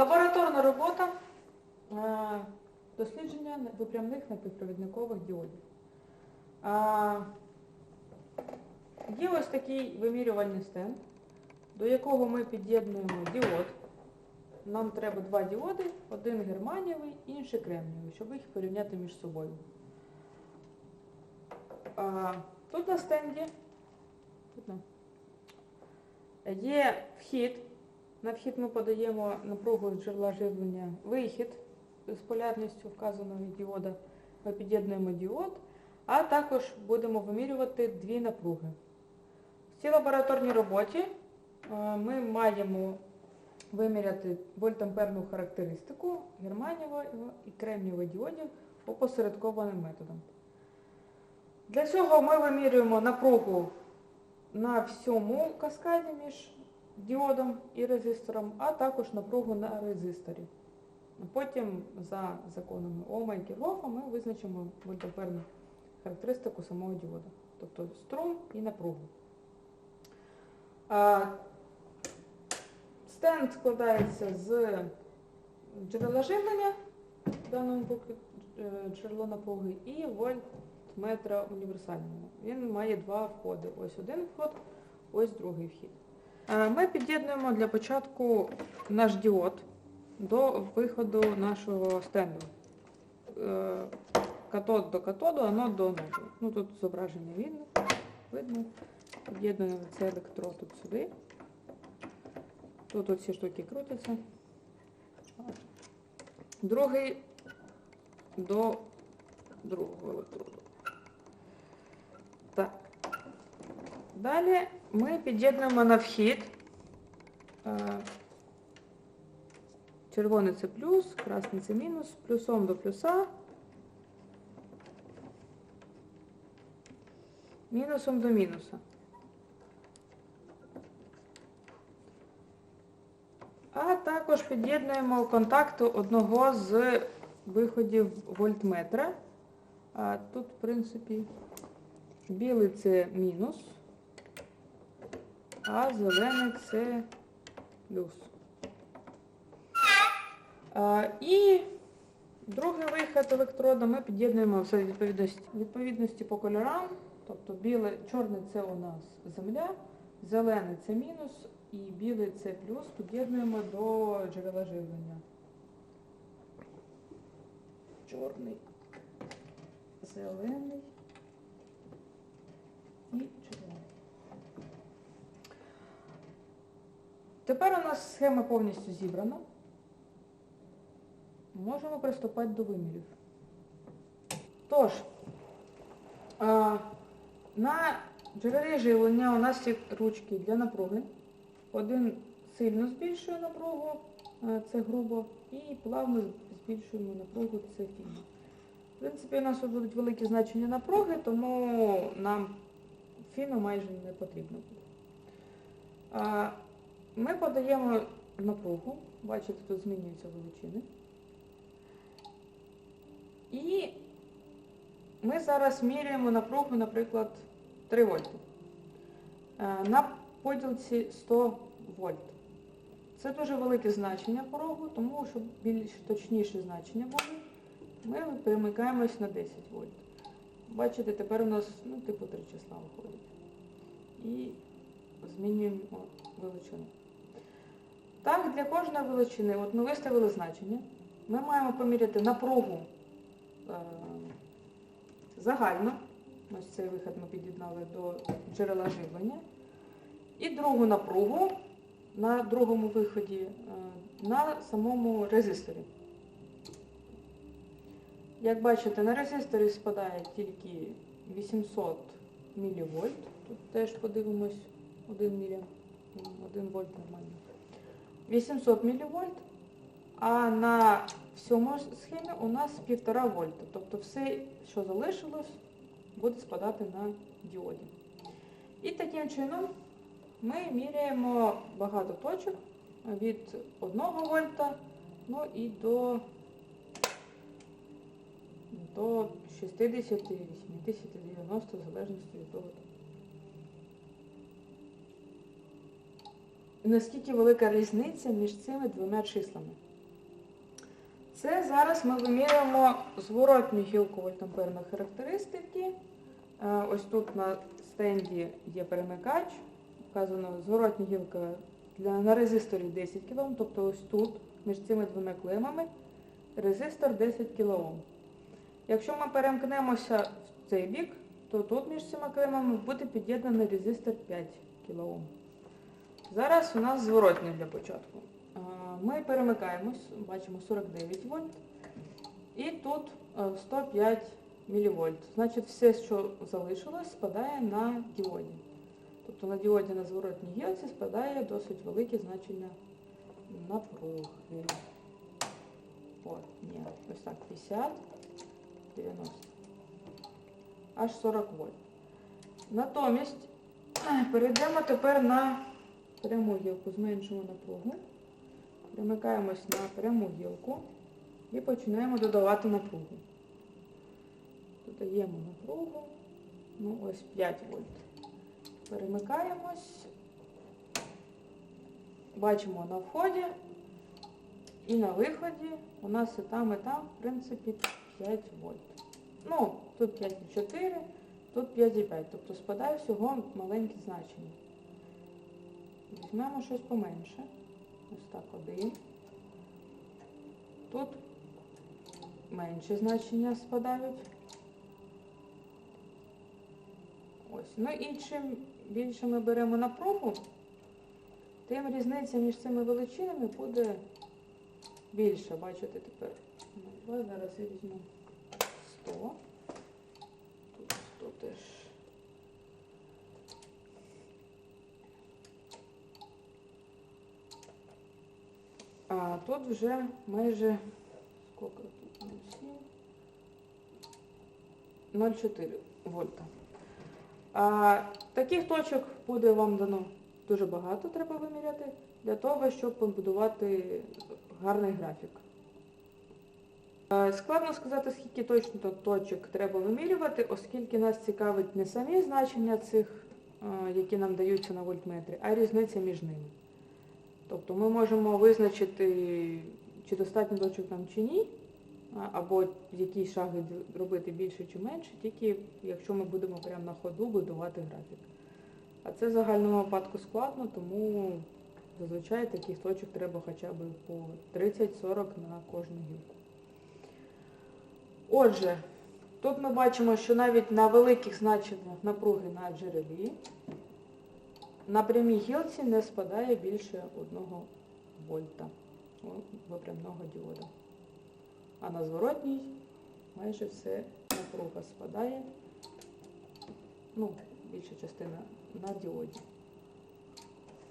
Лабораторна робота е, дослідження випрямних напівпровідникових діодів. Е, Є ось такий вимірювальний стенд, до якого ми під'єднуємо діод. Нам треба два діоди, один германієвий, інший кремнієвий, щоб їх порівняти між собою. Е, Тут на стенді є вхід. На вхід ми подаємо напругу з джерела живлення вихід з полярністю вказаного діода. Ми під'єднуємо діод, а також будемо вимірювати дві напруги. В цій лабораторній роботі е, ми маємо виміряти вольтамперну характеристику германієвого і кремнієвого діодів опосередкованим методом. Для цього ми вимірюємо напругу на всьому каскаді між діодом і резистором, а також напругу на резисторі. Потім за законами Ома і Кіргофа ми визначимо вольтамперну характеристику самого діода, тобто струм і напругу. Стенд складається з джерела живлення, в даному випадку е, джерело напруги, і вольтметра універсального. Він має два входи. Ось один вход, ось другий вхід. Е, Ми під'єднуємо для початку наш діод до виходу нашого стенду. Е, Катод до катоду, анод до аноду. Ну тут зображення видно. видно. Під'єднуємо цей електрод тут сюди. Тут ці штуки крутяться. Другий до другого електроду. Так. Далі ми під'єднуємо на вхід. е, Червоний це плюс, красний це мінус, плюсом до плюса, мінусом до мінуса. А також під'єднуємо контакту одного з виходів вольтметра. А тут, в принципі, білий це мінус, а зелений це плюс. А, І другий вихід електрода ми під'єднуємо все відповідності, відповідності по кольорам. Тобто біле, чорний це у нас земля, зелений це мінус і білий це плюс. Під'єднуємо до джерела живлення. Чорний, зелений і червоний. Тепер у нас схема повністю зібрана. Можемо приступати до вимірів. Тож, на джерелі живлення у нас є ручки для напруги. Один сильно збільшує напругу, це грубо, і плавно збільшуємо напругу, це фіно. В принципі, у нас будуть великі значення напруги, тому нам фіно майже не потрібно буде. Ми подаємо напругу, бачите, тут змінюються величини. І ми зараз міряємо напругу, наприклад, 3 вольти. Е, На поділці 100 вольт. Це дуже велике значення порогу, тому щоб більш точніші значення були, ми перемикаємось на 10 вольт. Бачите, тепер у нас ну, типу три числа виходить. І змінюємо величину. Так, для кожної величини, от ми виставили значення, ми маємо поміряти напругу е, загально. Ось цей вихід ми під'єднали до джерела живлення. І другу напругу на другому виході е, на самому резисторі. Як бачите, на резисторі спадає тільки 800 мВ. Тут теж подивимось 1 мілі, 1 вольт нормально. 800 мВ, а на всьому схемі у нас 1,5 вольта. Тобто все, що залишилось, буде спадати на діоді. І таким чином ми міряємо багато точок від 1 вольта ну і до, до 60, 80, 90, в залежності від того. Наскільки велика різниця між цими двома числами? Це зараз ми вимірюємо зворотню гілку вольтамперної характеристики. Е, Ось тут на стенді є перемикач. Вказано зворотня гілка для, на резисторі 10 кОм, тобто ось тут, між цими двома клемами, резистор 10 кОм. Якщо ми перемкнемося в цей бік, то тут між цими клемами буде під'єднаний резистор 5 кОм. Зараз у нас зворотня для початку. Ми перемикаємось, бачимо 49 вольт. І тут е, 105 мВ. Значить, все, що залишилось, спадає на діоді. Тобто на діоді на зворотній гілці спадає досить велике значення напруги. О, ні, ось так, 50, 90. Аж 40 вольт. Натомість перейдемо тепер на пряму гілку, зменшимо напругу. Примикаємось на пряму гілку і починаємо додавати напругу. Додаємо напругу, ну ось 5 вольт. Перемикаємось, бачимо на вході і на виході у нас і там, і там, в принципі, 5 вольт. Ну, тут 5,4, тут 5,5, тобто спадає всього маленьке значення. Візьмемо щось поменше. Ось так один. Тут менше значення спадають. Ось. Ну і чим більше ми беремо напругу, тим різниця між цими величинами буде більша. Бачите тепер. Зараз я візьму 100. Тут 100 теж. А тут вже майже скільки тут? 0,4 вольта. А, таких точок буде вам дано дуже багато, треба виміряти, для того, щоб побудувати гарний графік. Складно сказати, скільки точно точок треба вимірювати, оскільки нас цікавить не самі значення цих, які нам даються на вольтметрі, а різниця між ними. Тобто ми можемо визначити, чи достатньо точок нам чи ні, або які шаги робити більше чи менше, тільки якщо ми будемо прямо на ходу будувати графік. А це в загальному випадку складно, тому зазвичай таких точок треба хоча б по 30-40 на кожну гілку. Отже, тут ми бачимо, що навіть на великих значеннях напруги на джерелі на прямій гілці не спадає більше 1 вольта випрямного діода. А на зворотній майже все напруга спадає, ну, більша частина на діоді.